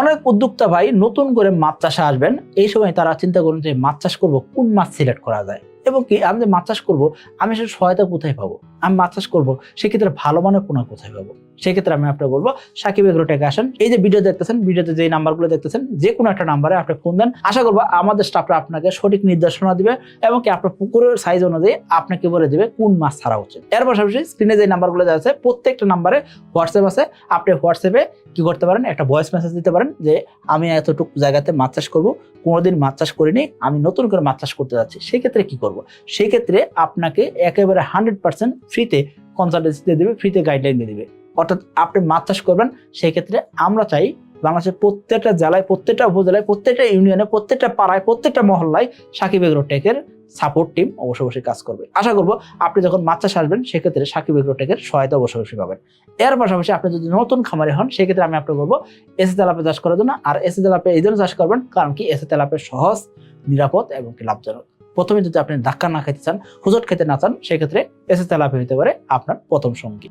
অনেক উদ্যোক্তা ভাই নতুন করে মাছ চাষে আসবেন। এই সময় তারা চিন্তা করুন যে মাছ চাষ করব কোন মাছ সিলেক্ট করা যায়। এবং কি, আমি যে মাছ চাষ করব, আমি সে সহায়তা কোথায় পাবো? আমি মাছ চাষ করব, সেক্ষেত্রে ভালো মানের পোনা কোথায় পাবো? সেক্ষেত্রে আমি আপনাকে বলব, সাকিব এগ্রোটেকে আসেন। এই যে ভিডিও দেখতেছেন ভিডিওতে যে নাম্বারগুলো দেখতেছেন, যে কোনো একটা নাম্বারে আপনি ফোন দেন। আশা করব আমাদের স্টাফরা আপনাকে সঠিক নির্দেশনা দিবে এবং কি আপনার পুকুরের সাইজ অনুযায়ী আপনাকে বলে দিবে কোন মাছ ছাড়া উচিত এর পাশাপাশি স্ক্রিনে যে নাম্বারগুলো আছে, প্রত্যেকটা নাম্বারে হোয়াটসঅ্যাপ আছে। আপনি হোয়াটসঅ্যাপে কি করতে পারেন, একটা ভয়েস মেসেজ দিতে পারেন যে, আমি এতটুকু জায়গাতে মাছ চাষ করব, কোনোদিন মাছ চাষ করিনি, আমি নতুন করে মাছ চাষ করতে যাচ্ছি। সেক্ষেত্রে কি করব? সেক্ষেত্রে আপনাকে একেবারে হান্ড্রেড পার্সেন্ট ফ্রিতে কনসালটেন্সি দিয়ে দেবে, ফ্রিতে গাইডলাইন দিয়ে দেবে। অর্থাৎ আপনি মাছ চাষ করবেন, সেক্ষেত্রে আমরা চাই বাংলাদেশের প্রত্যেকটা জেলায়, প্রত্যেকটা উপজেলায়, প্রত্যেকটা ইউনিয়নে প্রত্যেকটা পাড়ায়, প্রত্যেকটা মহল্লায় সাকিব এগ্রোটেকের সাপোর্ট টিম অবশ্যই অবশ্যই কাজ করবে। আশা করব আপনি যখন মাছ চাষ আসবেন, সেক্ষেত্রে সাকিব এগ্রোটেকের সহায়তা অবশ্যই অবশ্যই পাবেন। এর পাশাপাশি আপনি যদি নতুন খামারে হন, সেক্ষেত্রে আমি আপনাকে বলব এসে তেলাপে চাষ করার জন্য, আর এসে তেলাপে এই জন্য চাষ করবেন, কারণ কি এসে তেলাপে সহজ, নিরাপদ এবং লাভজনক। প্রথমে যদি আপনি ধাক্কা না খেতে চান হুজট খেতে না চান, সেক্ষেত্রে এসে তেলাপি হতে পারে আপনার প্রথম সঙ্গী।